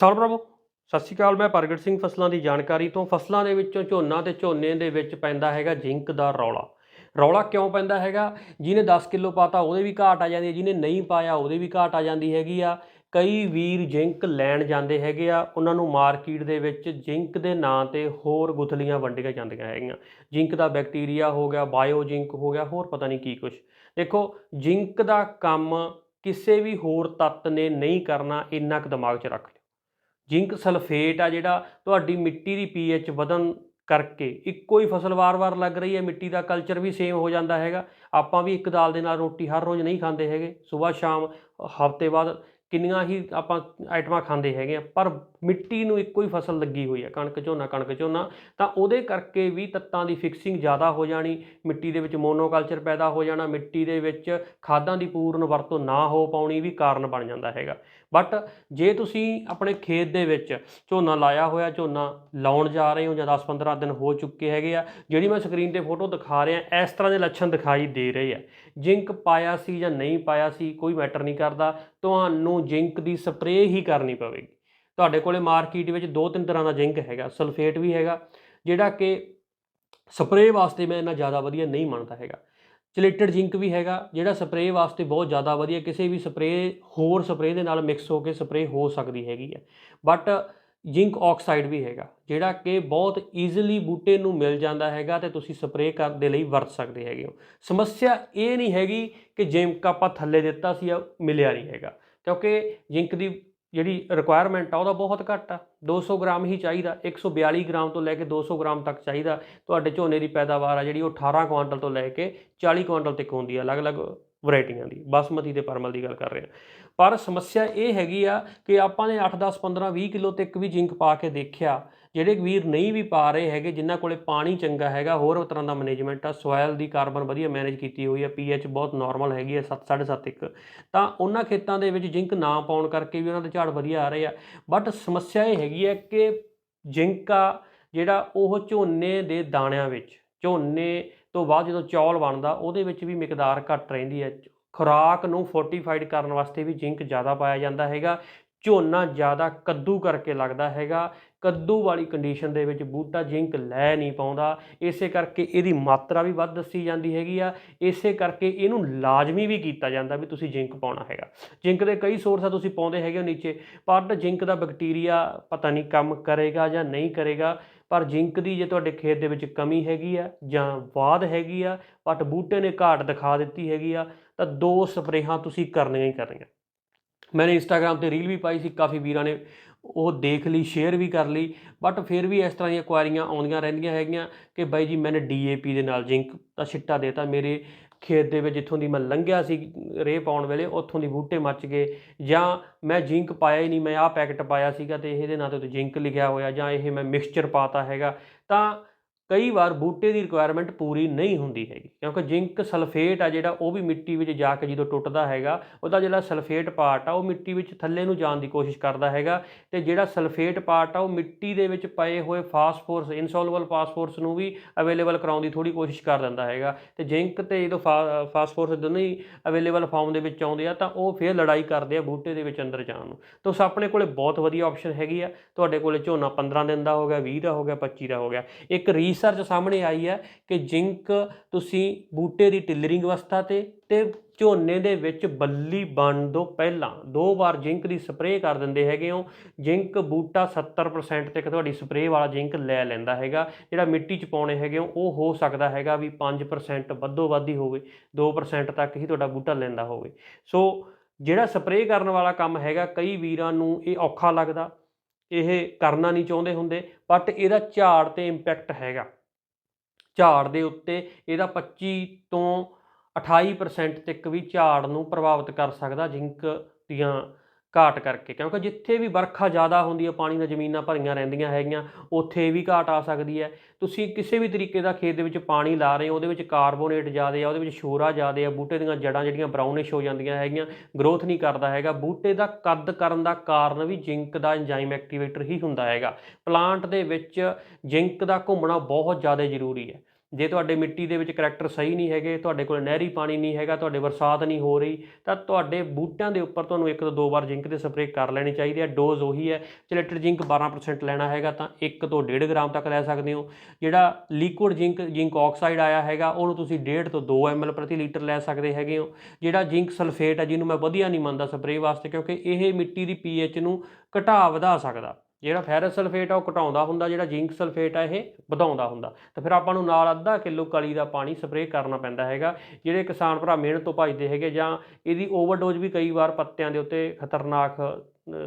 ਕਿਸਾਨ ਪ੍ਰਭੂ, ਸਤਿ ਸ਼੍ਰੀ ਅਕਾਲ, ਮੈਂ ਪ੍ਰਗਟ ਸਿੰਘ ਫਸਲਾਂ ਦੀ ਜਾਣਕਾਰੀ ਤੋਂ। ਫਸਲਾਂ ਦੇ ਵਿੱਚੋਂ ਝੋਨਾ ਤੇ ਝੋਨੇ ਦੇ ਵਿੱਚ ਪੈਂਦਾ ਹੈਗਾ ਜ਼ਿੰਕ ਦਾ ਰੌਲਾ। ਰੌਲਾ ਕਿਉਂ ਪੈਂਦਾ ਹੈਗਾ? ਜਿਹਨੇ 10 ਕਿਲੋ ਪਾਤਾ, ਉਹਦੇ ਵੀ ਘਾਟ ਆ ਜਾਂਦੀ ਹੈ। ਜਿਹਨੇ ਨਹੀਂ ਪਾਇਆ, ਉਹਦੇ ਵੀ ਘਾਟ ਆ ਜਾਂਦੀ ਹੈਗੀ ਆ। ਕਈ ਵੀਰ ਜ਼ਿੰਕ ਲੈਣ ਜਾਂਦੇ ਹੈਗੇ ਆ। ਉਹਨਾਂ ਨੂੰ ਮਾਰਕੀਟ ਦੇ ਵਿੱਚ ਜ਼ਿੰਕ ਦੇ ਨਾਂ ਤੇ ਹੋਰ ਗੁਥਲੀਆਂ ਵੰਡੀਆਂ ਜਾਂਦੀਆਂ ਹੈਗੀਆਂ। ਜ਼ਿੰਕ ਦਾ ਬੈਕਟੀਰੀਆ ਹੋ ਗਿਆ ਬਾਇਓ ਜ਼ਿੰਕ ਹੋ ਗਿਆ, ਹੋਰ ਪਤਾ ਨਹੀਂ ਕੀ ਕੁਝ ਦੇਖੋ, ਜ਼ਿੰਕ ਦਾ ਕੰਮ ਕਿਸੇ ਵੀ ਹੋਰ ਤੱਤ ਨੇ ਨਹੀਂ ਕਰਨਾ, ਇੰਨਾ ਕੁ ਦਿਮਾਗ 'ਚ ਰੱਖ ਲਿਓ। ਜ਼ਿੰਕ ਸਲਫੇਟ ਆ ਜਿਹੜਾ, ਤੁਹਾਡੀ ਮਿੱਟੀ ਦੀ ਪੀਐਚ ਵਧਣ ਕਰਕੇ ਇੱਕੋ ਹੀ ਫਸਲ ਵਾਰ-ਵਾਰ ਲੱਗ ਰਹੀ ਹੈ, ਮਿੱਟੀ ਦਾ ਕਲਚਰ ਵੀ ਸੇਮ ਹੋ ਜਾਂਦਾ ਹੈਗਾ। ਆਪਾਂ ਵੀ ਇੱਕ ਦਾਲ ਦੇ ਨਾਲ ਰੋਟੀ ਹਰ ਰੋਜ਼ ਨਹੀਂ ਖਾਂਦੇ ਹੈਗੇ। ਸਵੇਰ ਸ਼ਾਮ ਹਫ਼ਤੇ ਬਾਅਦ ਕਿੰਨੀਆਂ ਹੀ ਆਪਾਂ ਆਈਟਮਾਂ ਖਾਂਦੇ ਹੈਗੇ ਆ, ਪਰ ਮਿੱਟੀ ਨੂੰ ਇੱਕੋ ਹੀ ਫਸਲ ਲੱਗੀ ਹੋਈ ਹੈ, ਕਣਕ ਝੋਨਾ ਕਣਕ ਝੋਨਾ, ਤਾਂ ਉਹਦੇ ਕਰਕੇ ਵੀ ਤੱਤਾਂ ਦੀ ਫਿਕਸਿੰਗ ਜ਼ਿਆਦਾ ਹੋ ਜਾਣੀ, ਮਿੱਟੀ ਦੇ ਵਿੱਚ ਮੋਨੋਕਲਚਰ ਪੈਦਾ ਹੋ ਜਾਣਾ, ਮਿੱਟੀ ਦੇ ਵਿੱਚ ਖਾਦਾਂ ਦੀ ਪੂਰਨ ਵਰਤੋਂ ਨਾ ਹੋ ਪਾਉਣੀ ਵੀ ਕਾਰਨ ਬਣ ਜਾਂਦਾ ਹੈਗਾ। ਬਟ ਜੇ ਤੁਸੀਂ ਆਪਣੇ ਖੇਤ ਦੇ ਵਿੱਚ ਝੋਨਾ ਲਾਇਆ ਹੋਇਆ, ਝੋਨਾ ਲਾਉਣ ਜਾ ਰਹੇ ਹੋ ਜਾਂ 10-15 ਦਿਨ ਹੋ ਚੁੱਕੇ ਹੈਗੇ ਆ, ਜਿਹੜੀ ਮੈਂ ਸਕਰੀਨ ਤੇ ਫੋਟੋ ਦਿਖਾ ਰਿਹਾ, ਇਸ ਤਰ੍ਹਾਂ ਦੇ ਲੱਛਣ ਦਿਖਾਈ ਦੇ ਰਹੇ ਆ। ਜਿੰਕ ਪਾਇਆ ਸੀ ਜਾਂ ਨਹੀਂ ਪਾਇਆ ਸੀ, ਕੋਈ ਮੈਟਰ ਨਹੀਂ ਕਰਦਾ, ਤੁਹਾਨੂੰ ਜਿੰਕ ਦੀ ਸਪਰੇਅ ਹੀ ਕਰਨੀ ਪਵੇਗੀ। ਤੁਹਾਡੇ ਕੋਲੇ ਮਾਰਕੀਟ ਵਿੱਚ ਦੋ ਤਿੰਨ ਤਰ੍ਹਾਂ ਦਾ ਜਿੰਕ ਹੈਗਾ, ਸਲਫੇਟ ਵੀ ਹੈਗਾ, ਜਿਹੜਾ ਕਿ ਸਪਰੇਅ ਵਾਸਤੇ ਮੈਂ ਇੰਨਾ ਜ਼ਿਆਦਾ ਵਧੀਆ ਨਹੀਂ ਮੰਨਦਾ ਹੈਗਾ। ਚਲੇਟਡ ਜਿੰਕ ਵੀ ਹੈਗਾ, ਜਿਹੜਾ ਸਪਰੇਅ ਵਾਸਤੇ ਬਹੁਤ ਜ਼ਿਆਦਾ ਵਧੀਆ, ਕਿਸੇ ਵੀ ਸਪਰੇਅ, ਹੋਰ ਸਪਰੇਅ ਦੇ ਨਾਲ ਮਿਕਸ ਹੋ ਕੇ ਸਪਰੇਅ ਹੋ ਸਕਦੀ ਹੈਗੀ ਹੈ। ਬਟ ਜਿੰਕ ਆਕਸਾਈਡ ਵੀ ਹੈਗਾ, ਜਿਹੜਾ ਕਿ ਬਹੁਤ ਈਜ਼ੀਲੀ ਬੂਟੇ ਨੂੰ ਮਿਲ ਜਾਂਦਾ ਹੈਗਾ ਤੇ ਤੁਸੀਂ ਸਪਰੇਅ ਕਰਨ ਦੇ ਲਈ ਵਰਤ ਸਕਦੇ ਹੈਗੇ ਹੋ। ਸਮੱਸਿਆ ਇਹ ਨਹੀਂ ਹੈਗੀ ਕਿ ਜਿੰਕ ਆਪਾਂ ਥੱਲੇ ਦਿੱਤਾ ਸੀ ਆ ਮਿਲਿਆ ਨਹੀਂ ਹੈਗਾ, ਕਿਉਂਕਿ ਜਿੰਕ ਦੀ ਜਿਹੜੀ ਰਿਕੁਆਇਰਮੈਂਟ ਆ, ਉਹਦਾ ਬਹੁਤ ਘੱਟ ਆ। 200 ਗ੍ਰਾਮ ਹੀ ਚਾਹੀਦਾ 142 ਗ੍ਰਾਮ ਤੋਂ ਲੈ ਕੇ 200 ਗ੍ਰਾਮ ਤੱਕ ਚਾਹੀਦਾ। ਤੁਹਾਡੇ ਝੋਨੇ ਦੀ ਪੈਦਾਵਾਰ ਆ ਜਿਹੜੀ ਉਹ 18 ਕੁਆਂਟਲ ਤੋਂ ਲੈ ਕੇ 40 ਕੁਆਂਟਲ ਤੱਕ ਹੁੰਦੀ ਆ, ਅਲੱਗ-ਅਲੱਗ ਵੈਰਾਈਟੀਆਂ ਦੀ, ਬਾਸਮਤੀ ਤੇ ਪਰਮਲ ਦੀ ਗੱਲ ਕਰ ਰਹੇ ਹਾਂ। ਪਰ ਸਮੱਸਿਆ ਇਹ ਹੈਗੀ ਆ ਕਿ ਆਪਾਂ ਨੇ 8 10 15 20 ਕਿਲੋ ਤੱਕ ਵੀ ਜਿੰਕ ਪਾ ਕੇ ਦੇਖਿਆ, ਜਿਹੜੇ ਵੀਰ ਨਹੀਂ ਵੀ ਪਾ ਰਹੇ ਹੈਗੇ, ਜਿਨ੍ਹਾਂ ਕੋਲੇ ਪਾਣੀ ਚੰਗਾ ਹੈਗਾ, ਹੋਰ ਤਰ੍ਹਾਂ ਦਾ ਮੈਨੇਜਮੈਂਟ ਆ ਸੋਇਲ ਦੀ ਕਾਰਬਨ ਵਧੀਆ ਮੈਨੇਜ ਕੀਤੀ ਹੋਈ ਆ ਪੀਐਚ ਬਹੁਤ ਨਾਰਮਲ ਹੈਗੀ ਆ 7 7.5 ਇੱਕ। ਤਾਂ ਉਹਨਾਂ ਖੇਤਾਂ ਦੇ ਵਿੱਚ ਜਿੰਕ ਨਾ ਪਾਉਣ ਕਰਕੇ ਵੀ ਉਹਨਾਂ ਦੇ ਝਾੜ ਵਧੀਆ ਆ ਰਹੇ ਆ। ਬਟ ਸਮੱਸਿਆ ਇਹ ਹੈਗੀ ਹੈ ਕਿ ਜਿੰਕ ਆ ਜਿਹੜਾ ਉਹ ਝੋਨੇ ਦੇ ਦਾਣਿਆਂ ਵਿੱਚ, ਝੋਨੇ ਤੋਂ ਬਾਅਦ ਜਦੋਂ ਚੌਲ ਬਣਦਾ, ਉਹਦੇ ਵਿੱਚ ਵੀ ਮਿਕਦਾਰ ਘੱਟ ਰਹਿੰਦੀ ਹੈ। ਖੁਰਾਕ ਨੂੰ ਫੋਰਟੀਫਾਈਡ ਕਰਨ ਵਾਸਤੇ ਵੀ ਜਿੰਕ ਜ਼ਿਆਦਾ ਪਾਇਆ ਜਾਂਦਾ ਹੈਗਾ। ਝੋਨਾ ਜ਼ਿਆਦਾ ਕੱਦੂ ਕਰਕੇ ਲੱਗਦਾ ਹੈਗਾ। ਕੱਦੂ ਵਾਲੀ ਕੰਡੀਸ਼ਨ ਦੇ ਵਿੱਚ ਬੂਟਾ ਜਿੰਕ ਲੈ ਨਹੀਂ ਪਾਉਂਦਾ। ਇਸੇ ਕਰਕੇ ਇਹਦੀ ਮਾਤਰਾ ਵੀ ਵੱਧ ਦੱਸੀ ਜਾਂਦੀ ਹੈਗੀ ਆ। ਇਸੇ ਕਰਕੇ ਇਹਨੂੰ ਲਾਜ਼ਮੀ ਵੀ ਕੀਤਾ ਜਾਂਦਾ ਵੀ ਤੁਸੀਂ ਜਿੰਕ ਪਾਉਣਾ ਹੈਗਾ। ਜਿੰਕ ਦੇ ਕਈ ਸੋਰਸ ਆ ਤੁਸੀਂ ਪਾਉਂਦੇ ਹੈਗੇ ਹੋ ਨੀਚੇ। ਪਰ ਜਿੰਕ ਦਾ ਬੈਕਟੀਰੀਆ ਪਤਾ ਨਹੀਂ ਕੰਮ ਕਰੇਗਾ ਜਾਂ ਨਹੀਂ ਕਰੇਗਾ। ਪਰ ਜਿੰਕ ਦੀ ਜੇ ਤੁਹਾਡੇ ਖੇਤ ਦੇ ਵਿੱਚ ਕਮੀ ਹੈਗੀ ਆ ਜਾਂ ਬਾਦ ਹੈਗੀ ਆ ਬਟ ਬੂਟੇ ਨੇ ਘਾਟ ਦਿਖਾ ਦਿੱਤੀ ਹੈਗੀ ਆ, ਤਾਂ ਦੋ ਸਪਰੇਹਾਂ ਤੁਸੀਂ ਕਰਨੀਆਂ ਹੀ ਕਰਨੀਆਂ। ਮੈਨੇ ਇੰਸਟਾਗ੍ਰam ਤੇ ਰੀਲ ਵੀ ਪਾਈ ਸੀ ਕਾਫੀ ਵੀਰਾਂ ਨੇ ਉਹ ਦੇਖ ਲਈ ਸ਼ੇਅਰ ਵੀ ਕਰ ਲਈ ਬਟ ਫਿਰ ਵੀ ਇਸ ਤਰ੍ਹਾਂ ਦੀਆਂ ਕੁਆਰੀਆਂ ਆਉਂਦੀਆਂ ਰਹਿੰਦੀਆਂ ਹੈਗੀਆਂ ਕਿ ਬਾਈ ਜੀ ਮੈंने ਡੀਏਪੀ ਦੇ ਨਾਲ ਜਿੰਕ ਦਾ ਛਿੱਟਾ ਦੇਤਾ ਮੇਰੇ ਖੇਤ ਦੇ ਵਿੱਚ ਜਿੱਥੋਂ ਦੀ ਮੈਂ ਲੰਘਿਆ ਸੀ ਰੇਹ ਪਾਉਣ ਵੇਲੇ ਉੱਥੋਂ ਦੀ ਬੂਟੇ ਮੱਚ ਗਏ ਜਾਂ ਮੈਂ ਜਿੰਕ ਪਾਇਆ ਹੀ ਨਹੀਂ ਮੈਂ ਆਹ ਪੈਕਟ ਪਾਇਆ ਸੀਗਾ ਤੇ ਇਹਦੇ ਨਾਂ ਤੇ ਉੱਤੇ ਜਿੰਕ ਲਿਖਿਆ ਹੋਇਆ ਜਾਂ ਇਹ ਮੈਂ ਮਿਕਸਚਰ ਪਾਤਾ ਹੈਗਾ ਤਾਂ ਕਈ ਵਾਰ ਬੂਟੇ ਦੀ ਰਿਕੁਆਇਰਮੈਂਟ ਪੂਰੀ ਨਹੀਂ ਹੁੰਦੀ ਹੈਗੀ, ਕਿਉਂਕਿ ਜਿੰਕ ਸਲਫੇਟ ਆ ਜਿਹੜਾ, ਉਹ ਵੀ ਮਿੱਟੀ ਵਿੱਚ ਜਾ ਕੇ ਜਦੋਂ ਟੁੱਟਦਾ ਹੈਗਾ, ਉਹਦਾ ਜਿਹੜਾ ਸਲਫੇਟ ਪਾਰਟ ਆ, ਉਹ ਮਿੱਟੀ ਵਿੱਚ ਥੱਲੇ ਨੂੰ ਜਾਣ ਦੀ ਕੋਸ਼ਿਸ਼ ਕਰਦਾ ਹੈਗਾ ਤੇ ਜਿਹੜਾ ਸਲਫੇਟ ਪਾਰਟ ਆ, ਉਹ ਮਿੱਟੀ ਦੇ ਵਿੱਚ ਪਏ ਹੋਏ ਫਾਸਫੋਰਸ ਇਨਸੋਲੂਬਲ ਫਾਸਫੋਰਸ ਨੂੰ ਵੀ ਅਵੇਲੇਬਲ ਕਰਾਉਣ ਦੀ ਥੋੜੀ ਕੋਸ਼ਿਸ਼ ਕਰ ਦਿੰਦਾ ਹੈਗਾ ਤੇ ਜਿੰਕ ਤੇ ਜਦੋਂ ਫਾਸਫੋਰਸ ਦੋਨੇ ਹੀ ਅਵੇਲੇਬਲ ਫਾਰਮ ਦੇ ਵਿੱਚ ਆਉਂਦੇ ਆ, ਤਾਂ ਉਹ ਫਿਰ ਲੜਾਈ ਕਰਦੇ ਆ ਬੂਟੇ ਦੇ ਵਿੱਚ ਅੰਦਰ ਜਾਣ ਨੂੰ। ਤਾਂ ਉਸ ਆਪਣੇ ਕੋਲੇ ਬਹੁਤ ਵਧੀਆ ਆਪਸ਼ਨ ਹੈਗੀ ਆ, ਤੁਹਾਡੇ ਕੋਲੇ ਝੋਨਾ 15 ਦਿਨ ਦਾ ਹੋ ਗਿਆ 20 ਦਾ ਹੋ ਗਿਆ 25 ਦਾ ਹੋ ਗਿਆ। ਇੱਕ ਰੀਸ ਰਿਸਰਚ ਸਾਹਮਣੇ ਆਈ ਹੈ ਕਿ ਜਿੰਕ ਤੁਸੀਂ ਬੂਟੇ ਦੀ ਟਿਲਰਿੰਗ ਅਵਸਥਾ ਤੇ ਤੇ ਝੋਨੇ ਦੇ ਵਿੱਚ ਬੱਲੀ ਬਣਨ ਤੋਂ ਪਹਿਲਾਂ। ਦੋ ਵਾਰ ਜਿੰਕ ਦੀ ਸਪਰੇਅ ਕਰ ਦਿੰਦੇ ਹੈਗੇ ਹੋ। ਜਿੰਕ ਬੂਟਾ 70% ਤੱਕ ਤੁਹਾਡੀ ਸਪਰੇਅ ਵਾਲਾ ਜਿੰਕ ਲੈ ਲੈਂਦਾ ਹੈਗਾ। ਜਿਹੜਾ ਮਿੱਟੀ 'ਚ ਪਾਉਣੇ ਹੈਗੇ ਹੋ, ਉਹ ਹੋ ਸਕਦਾ ਹੈਗਾ ਵੀ 5% ਵੱਧੋ ਵੱਧ ਹੀ ਹੋਵੇ। 2% ਤੱਕ ਹੀ ਤੁਹਾਡਾ ਬੂਟਾ ਲੈਂਦਾ ਹੋਵੇ। ਸੋ ਜਿਹੜਾ ਸਪਰੇਅ ਕਰਨ ਵਾਲਾ ਕੰਮ ਹੈਗਾ, ਕਈ ਵੀਰਾਂ ਨੂੰ ਇਹ ਔਖਾ ਲੱਗਦਾ। ਇਹ ਕਰਨਾ ਨਹੀਂ ਚਾਹੁੰਦੇ ਹੁੰਦੇ ਬਟ ਇਹਦਾ ਝਾੜ ਤੇ ਇੰਪੈਕਟ ਹੈਗਾ। ਝਾੜ ਦੇ ਉੱਤੇ ਇਹਦਾ 25 ਤੋਂ 28% ਤੱਕ ਵੀ ਝਾੜ ਨੂੰ ਪ੍ਰਭਾਵਿਤ ਕਰ ਸਕਦਾ, ਜਿੰਕ ਦੀਆਂ ਘਾਟ ਕਰਕੇ, ਕਿਉਂਕਿ ਜਿੱਥੇ ਵੀ ਵਰਖਾ ਜ਼ਿਆਦਾ ਹੁੰਦੀ ਹੈ, ਪਾਣੀ ਦੀਆਂ ਜ਼ਮੀਨਾਂ ਭਰੀਆਂ ਰਹਿੰਦੀਆਂ ਹੈਗੀਆਂ, ਉੱਥੇ ਵੀ ਘਾਟ ਆ ਸਕਦੀ ਹੈ। ਤੁਸੀਂ ਕਿਸੇ ਵੀ ਤਰੀਕੇ ਦਾ ਖੇਤ ਦੇ ਵਿੱਚ ਪਾਣੀ ਲਾ ਰਹੇ ਹੋ, ਉਹਦੇ ਵਿੱਚ ਕਾਰਬੋਨੇਟ ਜ਼ਿਆਦਾ ਆ, ਉਹਦੇ ਵਿੱਚ ਸ਼ੋਰਾ ਜ਼ਿਆਦਾ ਆ, ਬੂਟੇ ਦੀਆਂ ਜੜਾਂ ਜਿਹੜੀਆਂ ਬਰਾਊਨਿਸ਼ ਹੋ ਜਾਂਦੀਆਂ ਹੈਗੀਆਂ ਗਰੋਥ ਨਹੀਂ ਕਰਦਾ ਹੈਗਾ। ਬੂਟੇ ਦਾ ਕੱਦ ਕਰਨ ਦਾ ਕਾਰਨ ਵੀ ਜਿੰਕ ਦਾ ਐਂਜ਼ਾਈਮ ਐਕਟੀਵੇਟਰ ਹੀ ਹੁੰਦਾ ਹੈਗਾ। ਪਲਾਂਟ ਦੇ ਵਿੱਚ ਜਿੰਕ ਦਾ ਘੁੰਮਣਾ ਬਹੁਤ ਜ਼ਿਆਦਾ ਜ਼ਰੂਰੀ ਹੈ। ਜੇ ਤੁਹਾਡੇ ਮਿੱਟੀ ਦੇ ਵਿੱਚ ਕਰੈਕਟਰ ਸਹੀ ਨਹੀਂ ਹੈਗੇ, ਤੁਹਾਡੇ ਕੋਲ ਨਹਿਰੀ ਪਾਣੀ ਨਹੀਂ ਹੈਗਾ, ਤੁਹਾਡੇ ਬਰਸਾਤ ਨਹੀਂ ਹੋ ਰਹੀ, ਤਾਂ ਤੁਹਾਡੇ ਬੂਟਿਆਂ ਦੇ ਉੱਪਰ ਤੁਹਾਨੂੰ ਇੱਕ ਤੋਂ ਦੋ ਵਾਰ ਜ਼ਿੰਕ ਦੇ ਸਪਰੇਅ ਕਰ ਲੈਣੀ ਚਾਹੀਦੀ ਹੈ। ਡੋਜ਼ ਉਹੀ ਹੈ ਚਲੇਟਰ ਜ਼ਿੰਕ 12% ਲੈਣਾ ਹੈਗਾ, ਤਾਂ 1 ਤੋਂ 1.5 ਗ੍ਰਾਮ ਤੱਕ ਲੈ ਸਕਦੇ ਹੋ। ਜਿਹੜਾ ਲਿਕੁਇਡ ਜ਼ਿੰਕ ਜ਼ਿੰਕ ਆਕਸਾਈਡ ਆਇਆ ਹੈਗਾ, ਉਹਨੂੰ ਤੁਸੀਂ 1.5 ਤੋਂ 2 ml ਪ੍ਰਤੀ ਲੀਟਰ ਲੈ ਸਕਦੇ ਹੈਗੇ ਹੋ। ਜਿਹੜਾ ਜ਼ਿੰਕ ਸਲਫੇਟ ਹੈ, ਜਿਹਨੂੰ ਮੈਂ ਵਧੀਆ ਨਹੀਂ ਮੰਨਦਾ ਸਪਰੇਅ ਵਾਸਤੇ, ਕਿਉਂਕਿ ਇਹ ਮਿੱਟੀ ਦੀ ਪੀਐਚ ਨੂੰ ਘਟਾ ਵਧਾ ਸਕਦਾ। ਜਿਹੜਾ ਫੈਰਸ ਸਲਫੇਟ ਆ ਉਹ ਘਟਾਉਂਦਾ ਹੁੰਦਾ, ਜਿਹੜਾ ਜ਼ਿੰਕ ਸਲਫੇਟ ਆ ਇਹ ਵਧਾਉਂਦਾ ਹੁੰਦਾ। ਤਾਂ ਫਿਰ ਆਪਾਂ ਨੂੰ ਨਾਲ ਅੱਧਾ ਕਿਲੋ ਕਲੀ ਦਾ ਪਾਣੀ ਸਪਰੇਅ ਕਰਨਾ ਪੈਂਦਾ ਹੈਗਾ, ਜਿਹੜੇ ਕਿਸਾਨ ਭਰਾ ਮਿਹਨਤ ਤੋਂ ਭੱਜਦੇ ਹੈਗੇ ਜਾਂ ਇਹਦੀ ਓਵਰਡੋਜ਼ ਵੀ ਕਈ ਵਾਰ ਪੱਤਿਆਂ ਦੇ ਉੱਤੇ ਖਤਰਨਾਕ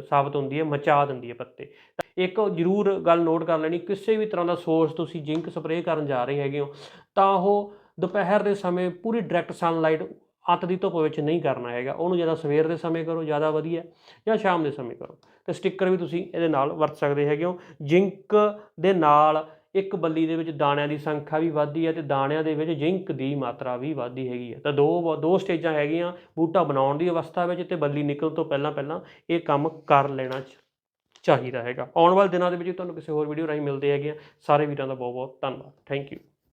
ਸਾਬਤ ਹੁੰਦੀ ਹੈ, ਮਚਾ ਦਿੰਦੀ ਹੈ ਪੱਤੇ। ਇੱਕ ਜ਼ਰੂਰ ਗੱਲ ਨੋਟ ਕਰ ਲੈਣੀ, ਕਿਸੇ ਵੀ ਤਰ੍ਹਾਂ ਦਾ ਸੋਰਸ ਤੁਸੀਂ ਜ਼ਿੰਕ ਸਪਰੇਅ ਕਰਨ ਜਾ ਰਹੇ ਹੈਗੇ ਹੋ, ਤਾਂ ਉਹ ਦੁਪਹਿਰ ਦੇ ਸਮੇਂ ਪੂਰੀ ਡਾਇਰੈਕਟ ਸਨਲਾਈਟ ਅੱਤ ਦੀ ਧੁੱਪ ਵਿੱਚ ਨਹੀਂ ਕਰਨਾ ਹੈਗਾ, ਉਹਨੂੰ ਜ਼ਿਆਦਾ ਸਵੇਰ ਦੇ ਸਮੇਂ ਕਰੋ, ਜ਼ਿਆਦਾ ਵਧੀਆ, ਜਾਂ ਸ਼ਾਮ ਦੇ ਸਮੇਂ ਕਰੋ। ਤੇ ਸਟicker ਵੀ ਤੁਸੀਂ ਇਹਦੇ ਨਾਲ ਵਰਤ ਸਕਦੇ ਹੈਗੇ ਹੋ। ਜ਼ਿੰਕ ਦੇ ਨਾਲ ਇੱਕ ਬੱਲੀ ਦੇ ਵਿੱਚ ਦਾਣਿਆਂ ਦੀ ਸੰਖਿਆ ਵੀ ਵੱਧਦੀ ਹੈ ਤੇ ਦਾਣਿਆਂ ਦੇ ਵਿੱਚ ਜ਼ਿੰਕ ਦੀ ਮਾਤਰਾ ਵੀ ਵੱਧਦੀ ਹੈਗੀ ਹੈ। ਤਾਂ ਦੋ ਦੋ ਸਟੇਜਾਂ ਹੈਗੀਆਂ ਬੂਟਾ ਬਣਾਉਣ ਦੀ ਅਵਸਥਾ ਵਿੱਚ ਤੇ ਬੱਲੀ ਨਿਕਲਣ ਤੋਂ ਪਹਿਲਾਂ ਪਹਿਲਾਂ ਇਹ ਕੰਮ ਕਰ ਲੈਣਾ ਚ- ਚਾਹੀਦਾ ਹੈਗਾ। ਆਉਣ ਵਾਲੇ ਦਿਨਾਂ ਦੇ ਵਿੱਚ ਤੁਹਾਨੂੰ ਕਿਸੇ ਹੋਰ ਵੀਡੀਓ ਰਾਹੀਂ ਮਿਲਦੇ ਹੈਗੇ ਆ। ਸਾਰੇ ਵੀਰਾਂ ਦਾ ਬਹੁਤ ਬਹੁਤ ਧੰਨਵਾਦ। Thank you